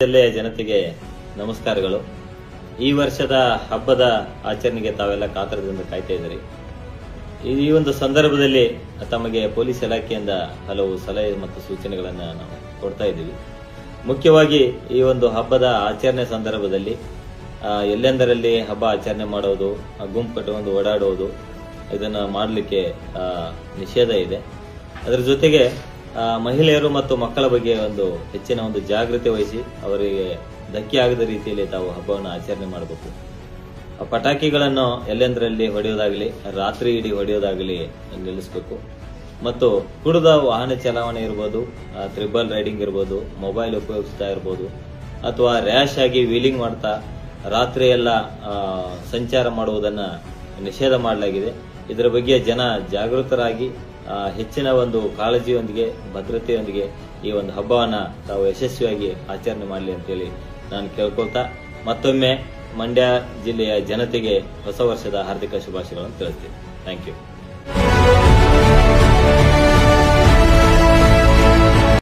ಜಿಲ್ಲೆಯ ಜನತೆಗೆ ನಮಸ್ಕಾರಗಳು. ಈ ವರ್ಷದ ಹಬ್ಬದ ಆಚರಣೆಗೆ ತಾವೆಲ್ಲ ಕಾತರದಿಂದ ಕಾಯ್ತಾ ಇದ್ದೀರಿ. ಈ ಒಂದು ಸಂದರ್ಭದಲ್ಲಿ ತಮಗೆ ಪೊಲೀಸ್ ಇಲಾಖೆಯಿಂದ ಹಲವು ಸಲಹೆ ಮತ್ತು ಸೂಚನೆಗಳನ್ನು ನಾವು ಕೊಡ್ತಾ ಇದ್ದೀವಿ. ಮುಖ್ಯವಾಗಿ ಈ ಒಂದು ಹಬ್ಬದ ಆಚರಣೆ ಸಂದರ್ಭದಲ್ಲಿ ಎಲ್ಲೆಂದರಲ್ಲಿ ಹಬ್ಬ ಆಚರಣೆ ಮಾಡೋದು ಗುಂಪು ಕಟ್ಟಿಕೊಂಡು ಓಡಾಡೋದು, ಇದನ್ನು ಮಾಡಲಿಕ್ಕೆ ನಿಷೇಧ ಇದೆ. ಅದರ ಜೊತೆಗೆ ಮಹಿಳೆಯರು ಮತ್ತು ಮಕ್ಕಳ ಬಗ್ಗೆ ಒಂದು ಹೆಚ್ಚಿನ ಒಂದು ಜಾಗೃತಿ ವಹಿಸಿ ಅವರಿಗೆ ಧಕ್ಕೆ ರೀತಿಯಲ್ಲಿ ತಾವು ಹಬ್ಬವನ್ನು ಆಚರಣೆ ಮಾಡಬೇಕು. ಪಟಾಕಿಗಳನ್ನು ಎಲ್ಲೆಂದರಲ್ಲಿ ಹೊಡೆಯೋದಾಗಲಿ, ರಾತ್ರಿ ಇಡೀ ಹೊಡೆಯೋದಾಗಲಿ ನಿಲ್ಲಿಸಬೇಕು. ಮತ್ತು ಕುಡಿದ ವಾಹನ ಚಲಾವಣೆ ಇರ್ಬೋದು ತ್ರಿಬಲ್ ರೈಡಿಂಗ್ ಇರ್ಬೋದು, ಮೊಬೈಲ್ ಉಪಯೋಗಿಸ್ತಾ ಇರ್ಬೋದು, ಅಥವಾ ರ್ಯಾಶ್ ಆಗಿ ವೀಲಿಂಗ್ ಮಾಡ್ತಾ ರಾತ್ರಿ ಎಲ್ಲ ಸಂಚಾರ ಮಾಡುವುದನ್ನು ನಿಷೇಧ ಮಾಡಲಾಗಿದೆ. ಇದರ ಬಗ್ಗೆ ಜನ ಜಾಗೃತರಾಗಿ ಹೆಚ್ಚಿನ ಒಂದು ಕಾಳಜಿಯೊಂದಿಗೆ, ಭದ್ರತೆಯೊಂದಿಗೆ ಈ ಒಂದು ಹಬ್ಬವನ್ನ ತಾವು ಯಶಸ್ವಿಯಾಗಿ ಆಚರಣೆ ಮಾಡಲಿ ಅಂತೇಳಿ ನಾನು ಕೇಳ್ಕೊಳ್ತಾ, ಮತ್ತೊಮ್ಮೆ ಮಂಡ್ಯ ಜಿಲ್ಲೆಯ ಜನತೆಗೆ ಹೊಸ ವರ್ಷದ ಹಾರ್ದಿಕ ಶುಭಾಶಯಗಳನ್ನು ತಿಳಿಸ್ತೀನಿ. Thank you